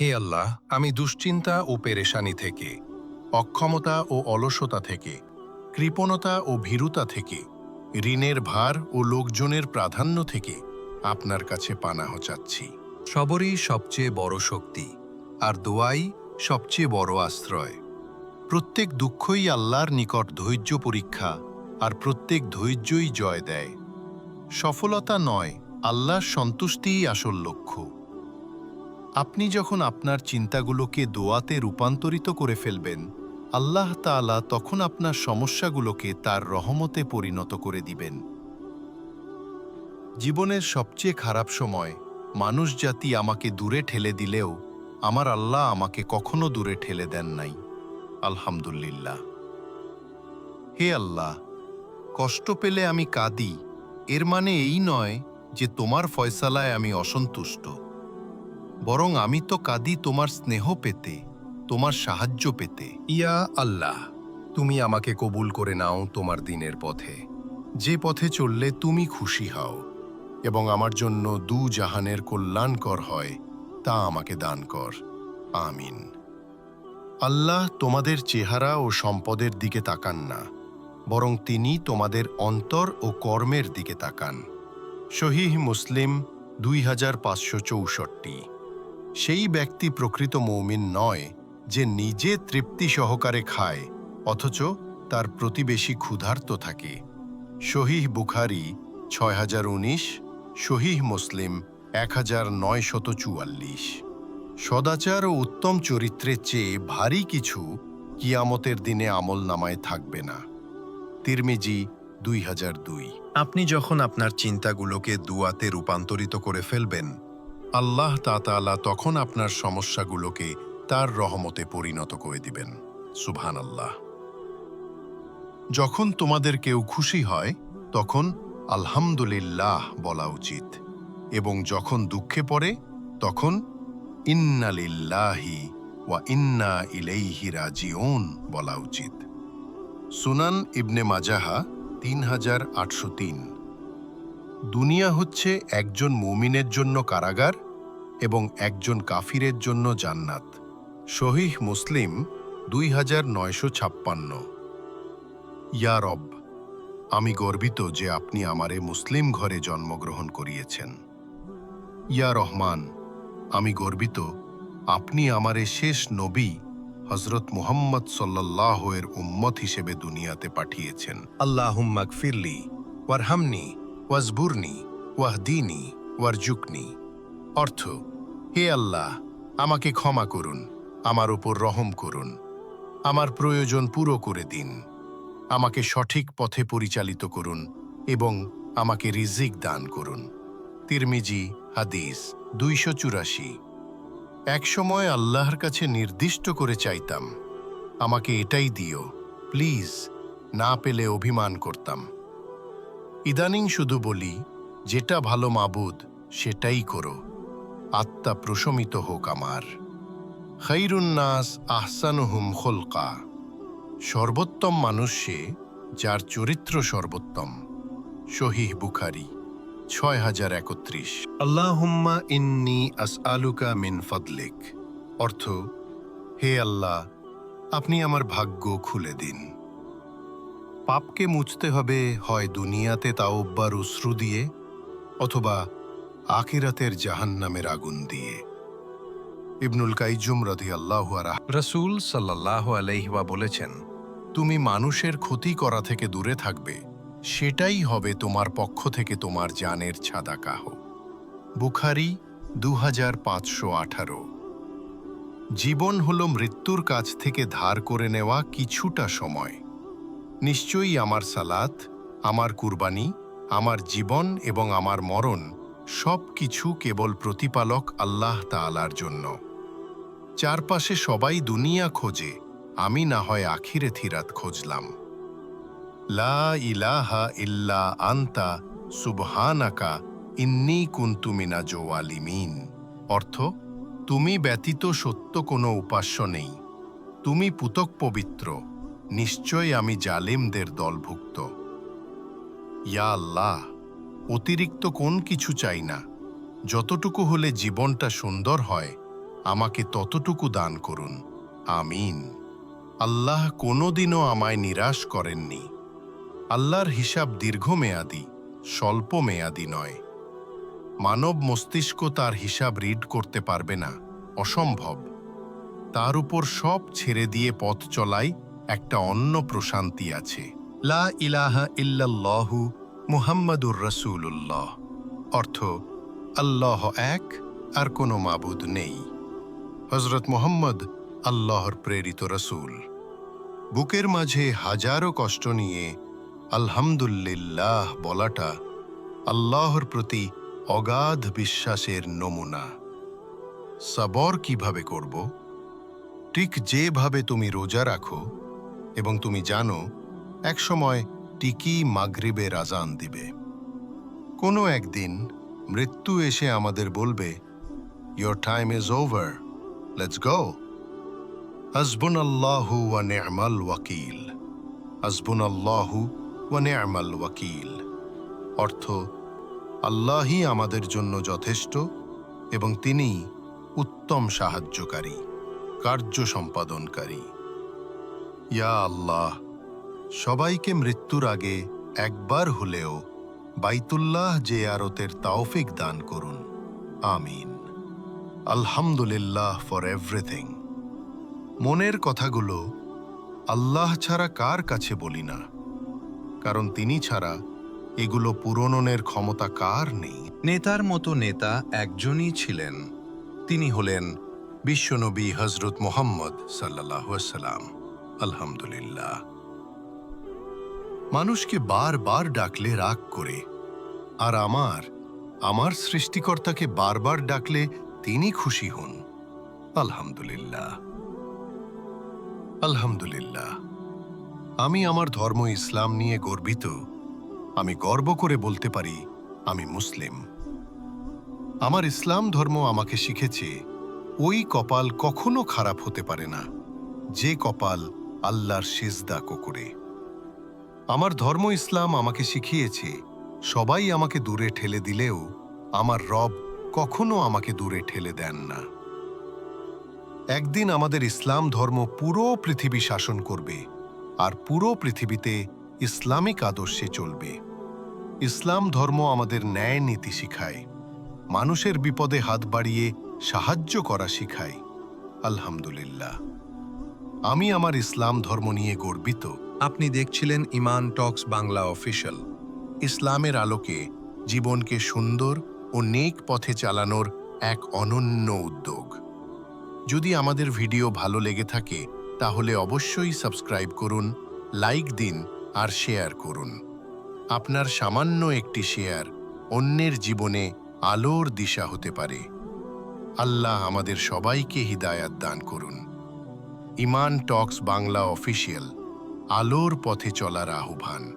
হে আল্লাহ, আমি দুশ্চিন্তা ও পেরেশানি থেকে, অক্ষমতা ও অলসতা থেকে, কৃপণতা ও ভীরুতা থেকে, ঋণের ভার ও লোকজনের প্রাধান্য থেকে আপনার কাছে পানাহ চাচ্ছি। সবরই সবচেয়ে বড় শক্তি, আর দোয়াই সবচেয়ে বড় আশ্রয়। প্রত্যেক দুঃখই আল্লাহর নিকট ধৈর্য পরীক্ষা, আর প্রত্যেক ধৈর্যই জয় দেয়। সফলতা নয়, আল্লাহর সন্তুষ্টিই আসল লক্ষ্য। আপনি যখন আপনার চিন্তাগুলোকে দোয়াতে রূপান্তরিত করে ফেলবেন, আল্লাহ তাআলা তখন আপনার সমস্যাগুলোকে তার রহমতে পরিণত করে দিবেন। জীবনের সবচেয়ে খারাপ সময়, মানুষ জাতি আমাকে দূরে ঠেলে দিলেও আমার আল্লাহ আমাকে কখনো দূরে ঠেলে দেন নাই। আলহামদুলিল্লাহ। হে আল্লাহ, কষ্ট পেলে আমি কাঁদি, এর মানে এই নয় যে তোমার ফয়সালায় আমি অসন্তুষ্ট। বরং আমি তো কাঁদি তোমার স্নেহ পেতে, তোমার সাহায্য পেতে। ইয়া আল্লাহ, তুমি আমাকে কবুল করে নাও তোমার দিনের পথে। যে পথে চললে তুমি খুশি হও, এবং আমার জন্য দু জাহানের কল্যাণকর হয়, তা আমাকে দান কর। আমিন। আল্লাহ তোমাদের চেহারা ও সম্পদের দিকে তাকান না, বরং তিনি তোমাদের অন্তর ও কর্মের দিকে তাকান। শহীহ মুসলিম দুই হাজার পাঁচশো চৌষট্টি। সেই ব্যক্তি প্রকৃত মৌমিন নয় যে নিজে তৃপ্তি সহকারে খায়, অথচ তার প্রতিবেশী ক্ষুধার্ত থাকে। শহীহ বুখারি ছয় হাজার উনিশ শহীহ মুসলিম এক হাজার নয় শত চুয়াল্লিশ। সদাচার ও উত্তম চরিত্রের চেয়ে ভারী কিছু কিয়ামতের দিনে আমল নামায় থাকবে না। তিরমিজি দুই হাজার দুই। আপনি যখন আপনার চিন্তাগুলোকে দুয়াতে রূপান্তরিত করে ফেলবেন আল্লাহ তাতালা তখন আপনার সমস্যাগুলোকে তার রহমতে পরিণত করে দিবেন। সুবহান আল্লাহ যখন তোমাদের কেউ খুশি হয়, তখন আলহামদুলিল্লাহ বলা উচিত। এবং যখন দুঃখে পড়ে, তখন ইন্নালিল্লাহি ওয়া ইন্না ইলাইহি রাজিউন বলা উচিত। সুনান ইবনে মাজাহা তিন হাজার আটশো তিন। দুনিয়া হচ্ছে একজন মুমিনের জন্য কারাগার এবং একজন কাফিরের জন্য জান্নাত। শহীহ মুসলিম দুই হাজার নয়শো ছাপ্পান্ন। ইয়া রব, আমি গর্বিত যে আপনি আমারে মুসলিম ঘরে জন্মগ্রহণ করিয়েছেন। ইয়া রহমান, আমি গর্বিত আপনি আমারে শেষ নবী হজরত মুহাম্মদ এর উম্মত হিসেবে দুনিয়াতে পাঠিয়েছেন। আল্লাহুম্মাক ফিরলি ওয়ারহামনি, ওয়াজবুরনি, ওয়াহদিনী ওয়ারজুকনি অর্থ, হে আল্লাহ, আমাকে ক্ষমা করুন, আমার উপর রহম করুন, আমার প্রয়োজন পুরো করে দিন, আমাকে সঠিক পথে পরিচালিত করুন এবং আমাকে রিজিক দান করুন। তিরমিজি, হাদিস, দুইশো চুরাশি। একসময় আল্লাহর কাছে নির্দিষ্ট করে চাইতাম, আমাকে এটাই দিও, প্লিজ, না পেলে অভিমান করতাম। ইদানিং শুধু বলি, যেটা ভালো মাবুদ, সেটাই করো। আত্মা প্রশমিত হোক আমার। খৈরুন্নাস আহসানুহুম খোলকা। সর্বোত্তম মানুষ সে যার চরিত্র সর্বোত্তম। শহীহ বুখারি ছয় হাজার একত্রিশ। আল্লাহম্মা ইন্নি আস আলুকা মিন ফদলিক। অর্থ, হে আল্লাহ, আপনি আমার ভাগ্য খুলে দিন। পাপকে মুছতে হবে হয় দুনিয়াতে তাওব্বার উশ্রু দিয়ে, অথবা আখিরাতের জাহান্নামের আগুন দিয়ে। ইবনুল কাইজুম রধি আল্লাহ রসুল সাল্লাহ আলাইহা বলেছেন, তুমি মানুষের ক্ষতি করা থেকে দূরে থাকবে, সেটাই হবে তোমার পক্ষ থেকে তোমার জানের ছাদাকাহ। বুখারি দু জীবন হল মৃত্যুর কাছ থেকে ধার করে নেওয়া কিছুটা সময়। নিশ্চয়ই আমার সালাত, আমার কুরবানি, আমার জীবন এবং আমার মরণ সব কিছু কেবল প্রতিপালক আল্লাহ তালার জন্য। চারপাশে সবাই দুনিয়া খোঁজে, আমি না হয় আখিরে থিরাত খুঁজলাম। লা ইলাহা ইল্লা আন্তা সুবহানাকা ইন্নি কুন্তুমিনা জোয়ালিমিন। অর্থ, তুমি ব্যতীত সত্য কোনো উপাস্য নেই। তুমি পুতক পবিত্র, নিশ্চয় আমি জালেমদের দলভুক্ত। ইয়া আল্লাহ অতিরিক্ত কোন কিছু চাই না। যতটুকু হলে জীবনটা সুন্দর হয়, আমাকে ততটুকু দান করুন। আমিন। আল্লাহ কোনোদিনও আমায় নিরাশ করেননি। আল্লাহর হিসাব দীর্ঘমেয়াদী স্বল্প মেয়াদী নয়। মানব মস্তিষ্ক তার হিসাব রিড করতে পারবে না, অসম্ভব। তার উপর সব ছেড়ে দিয়ে পথ চলাই একটা অন্য প্রশান্তি আছে। লা ইলাহা ইল্লাল্লাহু মুহাম্মাদুর রসুল্লাহ অর্থ, আল্লাহ এক, আর কোনো মাবুদ নেই। হজরত মোহাম্মদ, আল্লাহর প্রেরিত রসুল। বুকের মাঝে হাজারো কষ্ট নিয়ে আলহামদুলিল্লাহ বলাটা আল্লাহর প্রতি অগাধ বিশ্বাসের নমুনা। সবর কীভাবে করব? ঠিক যেভাবে তুমি রোজা রাখো এবং তুমি জানো, একসময় টিকি মাগরিবের আজান দিবে। কোনো একদিন মৃত্যু এসে আমাদের বলবে your time is over let's go হসবুন আল্লাহু ওয়া নেমাল ওয়াকিল। হসবুন আল্লাহু ওয়া নেমাল ওয়াকিল। অর্থ, আল্লাহই আমাদের জন্য যথেষ্ট এবং তিনি উত্তম সাহায্যকারী, কার্য সম্পাদনকারী। ইয়া আল্লাহ সবাইকে মৃত্যুর আগে একবার হলেও বাইতুল্লাহ যে আরতের তাওফিক দান করুন। আমিন। আলহামদুলিল্লাহ ফর এভরিথিং। মনের কথাগুলো আল্লাহ ছাড়া কার কাছে বলি না? কারণ তিনি ছাড়া এগুলো পূরণনের ক্ষমতা কার নেই? নেতার মতো নেতা একজনই ছিলেন। তিনি হলেন বিশ্বনবী হজরত মোহাম্মদ সাল্লাহ সাল্লাম আলহামদুলিল্লাহ। মানুষকে বারবার ডাকলে রাগ করে, আর আমার আমার সৃষ্টিকর্তাকে বারবার ডাকলে তিনি খুশি হন। আলহামদুলিল্লাহ। আলহামদুলিল্লাহ। আমি আমার ধর্ম ইসলাম নিয়ে গর্বিত। আমি গর্ব করে বলতে পারি, আমি মুসলিম। আমার ইসলাম ধর্ম আমাকে শিখেছে, ওই কপাল কখনো খারাপ হতে পারে না, যে কপাল আল্লাহর সিজদা করে। আমার ধর্ম ইসলাম আমাকে শিখিয়েছে। সবাই আমাকে দূরে ঠেলে দিলেও আমার রব কখনো আমাকে দূরে ঠেলে দেন না। একদিন আমাদের ইসলাম ধর্ম পুরো পৃথিবী শাসন করবে আর পুরো পৃথিবীতে ইসলামিক আদর্শে চলবে। ইসলাম ধর্ম আমাদের ন্যায় নীতি শিখায়, মানুষের বিপদে হাত বাড়িয়ে সাহায্য করা শিখায়। আলহামদুলিল্লাহ। আমি আমার ইসলাম ধর্ম নিয়ে গর্বিত। আপনি দেখছিলেন ইমান টক্স বাংলা অফিসিয়াল। ইসলামের আলোকে জীবনকে সুন্দর ও নেক পথে চালানোর এক অনন্য উদ্যোগ। যদি আমাদের ভিডিও ভালো লেগে থাকে, তাহলে অবশ্যই সাবস্ক্রাইব করুন, লাইক দিন আর শেয়ার করুন। আপনার সামান্য একটি শেয়ার অন্যের জীবনে আলোর দিশা হতে পারে। আল্লাহ আমাদের সবাইকে হিদায়াত দান করুন। ইমান টক্স বাংলা অফিসিয়াল আলোর পথে চলার আহ্বান।